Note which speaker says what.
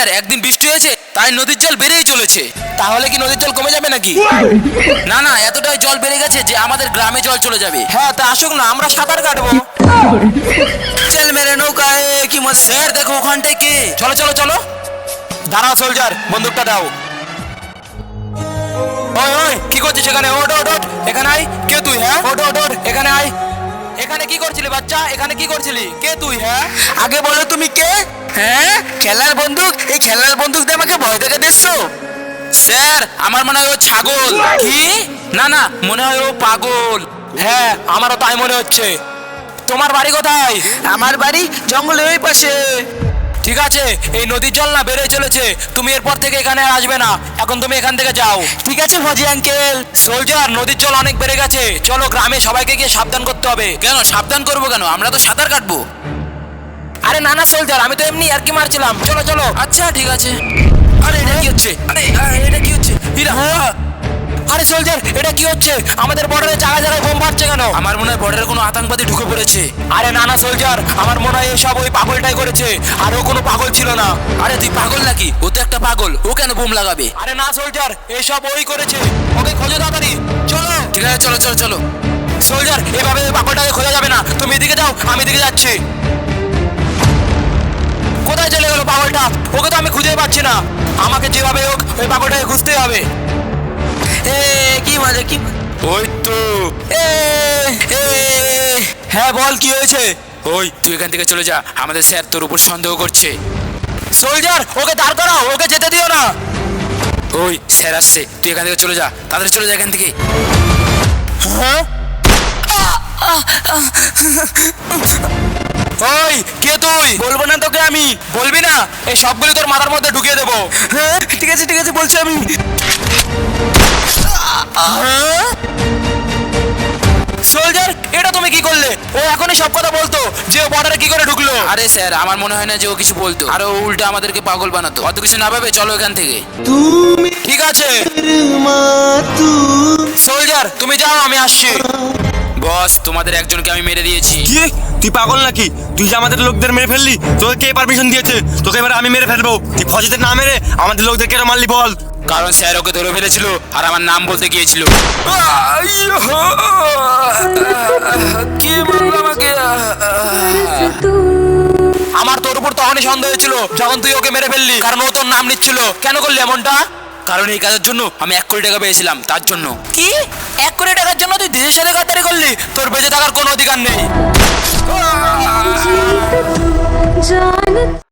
Speaker 1: Sir একদিন বৃষ্টি হয়েছে তাই নদীর জল বেড়েই চলেছে।
Speaker 2: তাহলে কি নদীর জল কমে যাবে নাকি?
Speaker 1: না না এতটাই জল বেড়ে গেছে যে আমাদের গ্রামে জল চলে যাবে।
Speaker 2: হ্যাঁ তা আসুক না আমরা সাঁতার কাটবো।
Speaker 1: চল মেরে নৌকায় কি মজা। স্যার দেখো ওখানটায় কে
Speaker 2: চলো চলো চলো। দাঁড়াও সোলজার বন্দুকটা দাও। ওই ওই কি করছিস এখানে? ওট ওট ওট এখানে আয়। কে তুই হ্যাঁ? ওট ওট ওট এখানে আয়। এখানে কি করছিলি বাচ্চা? এখানে কি করছিলি? কে তুই হ্যাঁ?
Speaker 1: আগে বলো তুমি কে? হ্যাঁ? খেলার বন্দুক? এই খেলার বন্দুক দিয়ে আমাকে ভয় দেখে দিচ্ছো স্যার আমার মনে হয় ও ছাগল।
Speaker 2: কি?
Speaker 1: না না মনে হয় ও পাগল।
Speaker 2: হ্যাঁ আমারও তাই মনে হচ্ছে। তোমার বাড়ি কোথায়?
Speaker 1: আমার বাড়ি জঙ্গলের ওই পাশে।
Speaker 2: ঠিক আছে এই নদীর জল না বেড়ে চলেছে তুমি এরপর থেকে এখানে আসবে না এখন তুমি এখান থেকে যাও।
Speaker 1: ঠিক আছে ফজি আঙ্কেল।
Speaker 2: সোলজার নদীর জল অনেক বেড়ে গেছে চলো গ্রামে সবাইকে গিয়ে সাবধান করতে হবে।
Speaker 1: কেন সাবধান করব কেন? আমরা তো সাঁতার কাটবো।
Speaker 2: আরে না না সোলজার আমি তো এমনি আর কি মারছিলাম। চলো চলো।
Speaker 1: আচ্ছা ঠিক আছে। আরে এটা কি হচ্ছে? আরে এটা কি হচ্ছে?
Speaker 2: আরে সোলজার এটা কি হচ্ছে? আমাদের বর্ডারে জায়গায় ফাটছে কেন?
Speaker 1: আমার মনে হয় বর্ডারে কোনো আতঙ্কবাদী ঢুকে পড়েছে।
Speaker 2: আরে না না সোলজার আমার মনে হয় এসব ওই পাগলটাই করেছে। আর ও কোনো পাগল ছিল না।
Speaker 1: আরে তুই পাগল নাকি? ও তো একটা পাগল, ও কেন বোম লাগাবে?
Speaker 2: আরে না সোলজার এসব ওই করেছে। ওকে খোঁজো তাড়াতাড়ি। চলো।
Speaker 1: ঠিক আছে, চলো চলো চলো।
Speaker 2: সোলজার এভাবে পাগলটাকে খোঁজা যাবে না। তুমি এদিকে যাও, আমি এদিকে যাচ্ছি। কোথায় চলে গেল পাগলটা? ওকে তো আমি খুঁজেই পাচ্ছি না। আমাকে যেভাবে হোক ওই পাগলটাকে খুঁজতেই হবে।
Speaker 1: এ, কি মজা, কি
Speaker 2: ওই তো। এ এ হ্যাঁ বল কি হয়েছে?
Speaker 1: ওই তুই এখান থেকে চলে যা। আমাদের স্যার তোর উপর সন্দেহ করছে।
Speaker 2: সোলজার ওকে দাঁড় করাও ওকে যেতে দিও না।
Speaker 1: ওই স্যার আসছে। তুই এখান থেকে চলে যা। তাড়াতাড়ি চলে যা এখান থেকে।
Speaker 2: হ্যাঁ? ওই কে তুই? বলব না তোকে আমি। বলবি না? এই সবগুলো তোর মাথার মধ্যে ঢুকিয়ে দেবো।
Speaker 1: হ্যাঁ ঠিক আছে ঠিক আছে বলছি আমি।
Speaker 2: ও এখনই সব কথা বলতো যে ও বর্ডারে কি করে ঢুকলো।
Speaker 1: আরে স্যার আমার মনে হয় না যে ও কিছু বলতো। আর ও উল্টা আমাদেরকে পাগল বানাতো। অত কিছু না ভাবে চলো এখান থেকে।
Speaker 2: তুমি ঠিক আছে। সোলজার তুমি যাও আমি আসছি।
Speaker 1: বস তোমাদের একজনকে আমি মেরে দিয়েছি।
Speaker 3: কি? তুই পাগল নাকি? তুই যে আমাদের লোকদের মেরে ফেললি তোকে কে পারমিশন দিয়েছে? তোকে এবার আমি মেরে ফেলব। তুই ফজেদের না মেরে আমাদের লোকদের কেন মারলি বল?
Speaker 1: কারণ স্যার ওকে ধরে ফেলেছিল আর আমার নাম বলতে গিয়েছিল।
Speaker 2: তখনই সন্দেহ হয়েছিল যখন তুই ওকে মেরে ফেললি কারণ ও তোর নাম নিচ্ছিল। কেন করলি এমনটা?
Speaker 1: কারণ এই কাজের জন্য আমি এক কোটি টাকা পেয়েছিলাম তার জন্য।
Speaker 2: কি? এক কোটি টাকার জন্য তুই দেশের সাথে গাদ্দারি করলি? তোর বেঁচে থাকার কোনো অধিকার নেই।